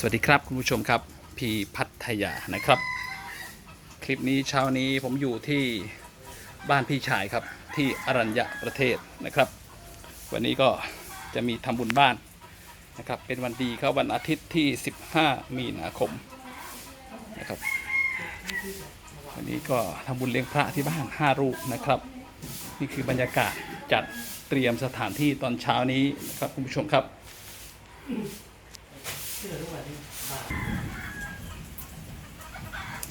สวัสดีครับคุณผู้ชมครับพีพัทยานะครับ คลิปนี้เช้านี้ผมอยู่ที่บ้านพี่ชายครับที่อรัญญประเทศนะครับ วันนี้ก็จะมีทำบุญบ้านนะครับ เป็นวันดีครับวันอาทิตย์ที่ 15 มีนาคมนะครับ วันนี้ก็ทำบุญเลี้ยงพระที่บ้าน5รูปนะครับ นี่คือบรรยากาศจัดเตรียมสถานที่ตอนเช้านี้นะครับคุณผู้ชมครับ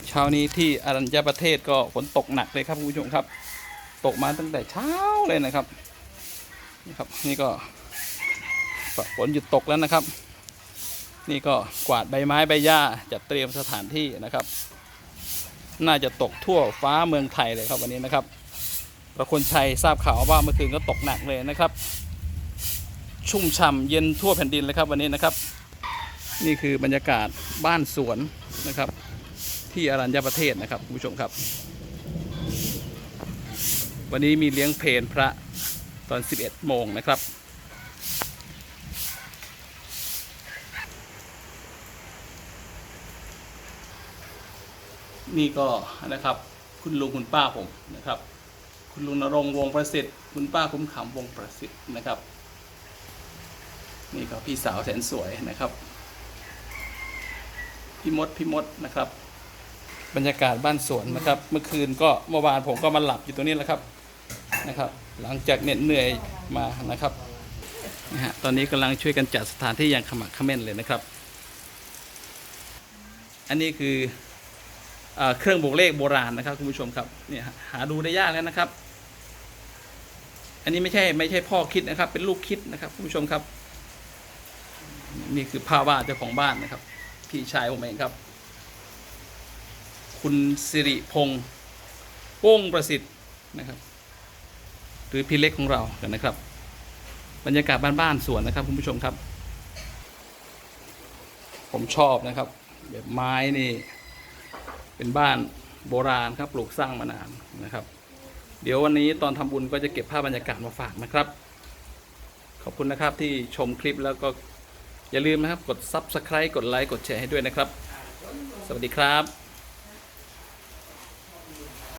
เช้านี้ที่อรัญญประเทศก็ฝนตกหนักเลยครับคุณผู้ชมครับ ตกมาตั้งแต่เช้าเลยนะครับนี่ครับนี่ก็ฝนหยุดตกแล้วนะครับ นี่ก็กวาดใบไม้ใบหญ้าจัดเตรียมสถานที่นะครับ น่าจะตกทั่วฟ้าเมืองไทยเลยครับวันนี้นะครับประคนชัยทราบข่าวว่าเมื่อคืนก็ตกหนักเลยนะครับ ชุ่มฉ่ำเย็นทั่วแผ่นดินเลยครับวันนี้นะครับ นี่คือบรรยากาศบ้านสวนนะครับ ที่อรัญญประเทศนะครับคุณผู้ชมครับ วันนี้มีเลี้ยงเพลพระตอน 11 โมงนะครับนี่ก็นะครับคุณลุงคุณป้าผมนะครับ คุณลุงนรงวงประสิทธิ์ คุณป้าคุ้มขำวงประสิทธิ์นะครับ นี่ก็พี่สาวแสนสวยนะครับ พี่มดพี่มดนะครับ บรรยากาศบ้านสวนนะครับ เมื่อคืนก็เมื่อวานผมก็มาหลับอยู่ตรงนี้แหละครับนะครับ หลังจากเหน็ดเหนื่อยมานะครับนะฮะตอนนี้กำลังช่วยกันจัดสถานที่อย่างขมักเขม้นเลยนะครับ อันนี้คือเออเครื่องบวกเลขโบราณนะครับคุณผู้ชมครับเนี่ยฮะหาดูได้ยากแล้วนะครับ อันนี้ไม่ใช่ไม่ใช่พ่อคิดนะครับ เป็นลูกคิดนะครับคุณผู้ชมครับ นี่คือภาพวาดเจ้าของบ้านนะครับ พี่ชายผมเองครับ คุณสิริพงศ์โป้งประสิทธิ์นะครับ หรือพี่เล็กของเรากันนะครับ บรรยากาศบ้านๆสวนนะครับคุณผู้ชมครับ ผมชอบนะครับ แบบไม้นี่ เป็นบ้านโบราณครับปลูกสร้างมานานนะครับ เดี๋ยววันนี้ตอนทำบุญก็จะเก็บภาพบรรยากาศมาฝากนะครับ ขอบคุณนะครับที่ชมคลิปแล้วก็ อย่าลืมนะครับ กด Subscribe กดไลค์กดแชร์ให้ด้วยนะครับ สวัสดีครับ